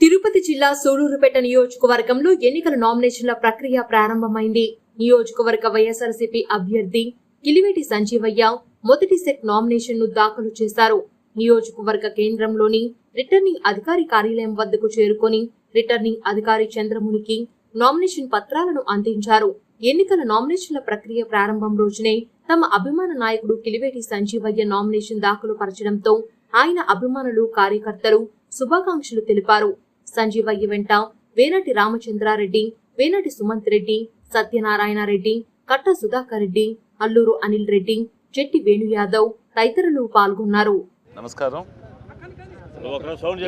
తిరుపతి జిల్లా సూలూరుపేట నియోజకవర్గంలో ఎన్నికల నామినేషన్ల ప్రక్రియ ప్రారంభమైంది. నియోజకవర్గ వైఎస్ఆర్సీపీ అభ్యర్థి కిలివేటి సంజీవయ్య మొదటి సెట్ నామినేషన్ను దాఖలు చేశారు. నియోజకవర్గ కేంద్రంలోని రిటర్నింగ్ అధికారి కార్యాలయం వద్దకు చేరుకొని రిటర్నింగ్ అధికారి చంద్రమునికి నామినేషన్ పత్రాలను అందించారు. ఎన్నికల నామినేషన్ల ప్రక్రియ ప్రారంభం రోజునే తమ అభిమాన నాయకుడు కిలివేటి సంజీవయ్య నామినేషన్ దాఖలు పరచడంతో ఆయన అభిమానులు కార్యకర్తలు శుభాకాంక్షలు తెలిపారు. సంజీవయ్య వెంట వేనటి రామచంద్రారెడ్డి వేనటి సుమంత్ రెడ్డి సత్యనారాయణ రెడ్డి కట్ట సుధాకర్ రెడ్డి అల్లూరు అనిల్ రెడ్డి చెట్టి వేణు యాదవ్ తదితరులు పాల్గొన్నారు నమస్కారం.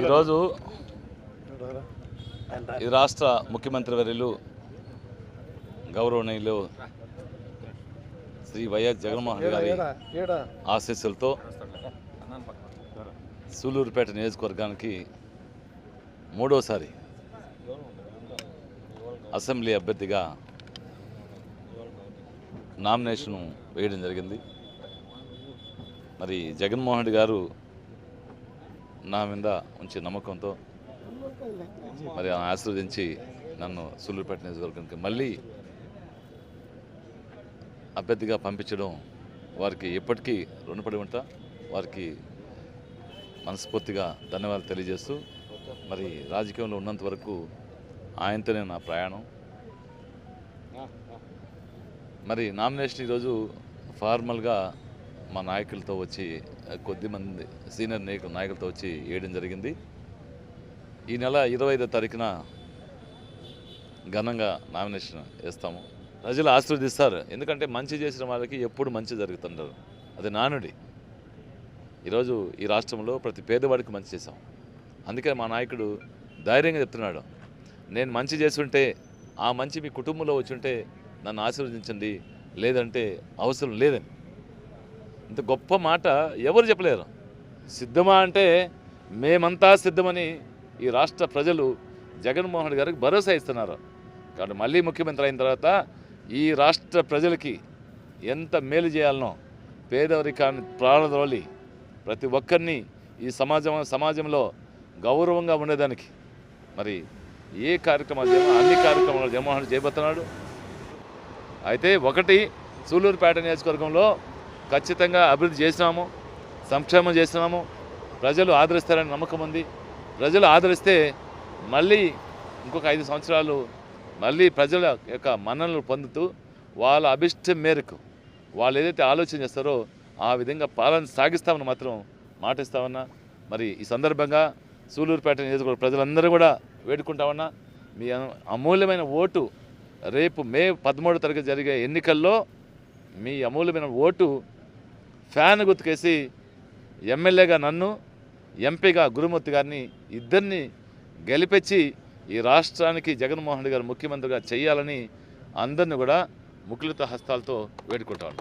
ఈరోజు ఈ రాష్ట్ర ముఖ్యమంత్రి వర్యులు గౌరవనీయులు శ్రీ వైఎస్ జగన్మోహన్ గారి ఆశీస్సులతో సూలూరుపేట నియోజకవర్గానికి మూడోసారి అసెంబ్లీ అభ్యర్థిగా నామినేషన్ వేయడం జరిగింది. మరి జగన్మోహన్ రెడ్డి గారు నా మీద ఉంచే నమ్మకంతో మరి ఆశీర్వదించి నన్ను సూళ్ళూరుపేట నియోజకవర్గానికి మళ్ళీ అభ్యర్థిగా పంపించడం వారికి ఎప్పటికీ రుణపడి ఉంటా. వారికి మనస్ఫూర్తిగా ధన్యవాదాలు తెలియజేస్తూ మరి రాజకీయంలో ఉన్నంత వరకు ఆయనతోనే నా ప్రయాణం. మరి నామినేషన్ ఈరోజు ఫార్మల్గా మా నాయకులతో వచ్చి కొద్ది మంది సీనియర్ నాయకుల నాయకులతో వచ్చి వేయడం జరిగింది. ఈ నెల ఇరవై ఐదో తారీఖున ఘనంగా నామినేషన్ వేస్తాము. ప్రజలు ఆశీర్వదిస్తారు. ఎందుకంటే మంచి చేసిన వాళ్ళకి ఎప్పుడు మంచి జరుగుతుంటారు అది నానుడి. ఈరోజు ఈ రాష్ట్రంలో ప్రతి పేదవాడికి మంచి చేశాం. అందుకే మా నాయకుడు ధైర్యంగా చెప్తున్నాడు. నేను మంచి చేస్తుంటే ఆ మంచి మీ కుటుంబంలో వచ్చుంటే నన్ను ఆశీర్వదించండి. లేదంటే అవసరం లేదని. ఇంత గొప్ప మాట ఎవరు చెప్పలేరు. సిద్ధమా అంటే మేమంతా సిద్ధమని ఈ రాష్ట్ర ప్రజలు జగన్మోహన్ రెడ్డి గారికి భరోసా ఇస్తున్నారు. కాబట్టి మళ్ళీ ముఖ్యమంత్రి అయిన తర్వాత ఈ రాష్ట్ర ప్రజలకి ఎంత మేలు చేయాలనో పేదరికాన్ని ప్రాణద్రోలి ప్రతి ఒక్కరిని ఈ సమాజం సమాజంలో గౌరవంగా ఉండేదానికి. మరి ఏ కార్యక్రమాలు అన్ని కార్యక్రమాలు జగన్మోహన్ చేపడుతున్నాడు. అయితే ఒకటి సూళ్ళూరుపేట నియోజకవర్గంలో ఖచ్చితంగా అభివృద్ధి చేసినాము సంక్షేమం చేసినాము. ప్రజలు ఆదరిస్తారని నమ్మకం ఉంది. ప్రజలు ఆదరిస్తే మళ్ళీ ఇంకొక ఐదు సంవత్సరాలు మళ్ళీ ప్రజల యొక్క మన్ననలు పొందుతూ వాళ్ళ అభిష్టం మేరకు వాళ్ళు ఏదైతే ఆలోచన చేస్తారో ఆ విధంగా పాలన సాగిస్తామని మాత్రం మాటిస్తామన్నా. మరి ఈ సందర్భంగా సూలూరుపేట నియోజకవర్గ ప్రజలందరూ కూడా వేడుకుంటామన్నా మీ అమూల్యమైన ఓటు రేపు మే పదమూడు తరగతి జరిగే ఎన్నికల్లో మీ అమూల్యమైన ఓటు ఫ్యాన్ గుర్తుకేసి ఎమ్మెల్యేగా నన్ను ఎంపీగా గురుమూర్తి గారిని ఇద్దరిని గెలిపించి ఈ రాష్ట్రానికి జగన్మోహన్ రెడ్డి గారు ముఖ్యమంత్రిగా చేయాలని అందరిని కూడా ముకులిత హస్తాలతో వేడుకుంటాను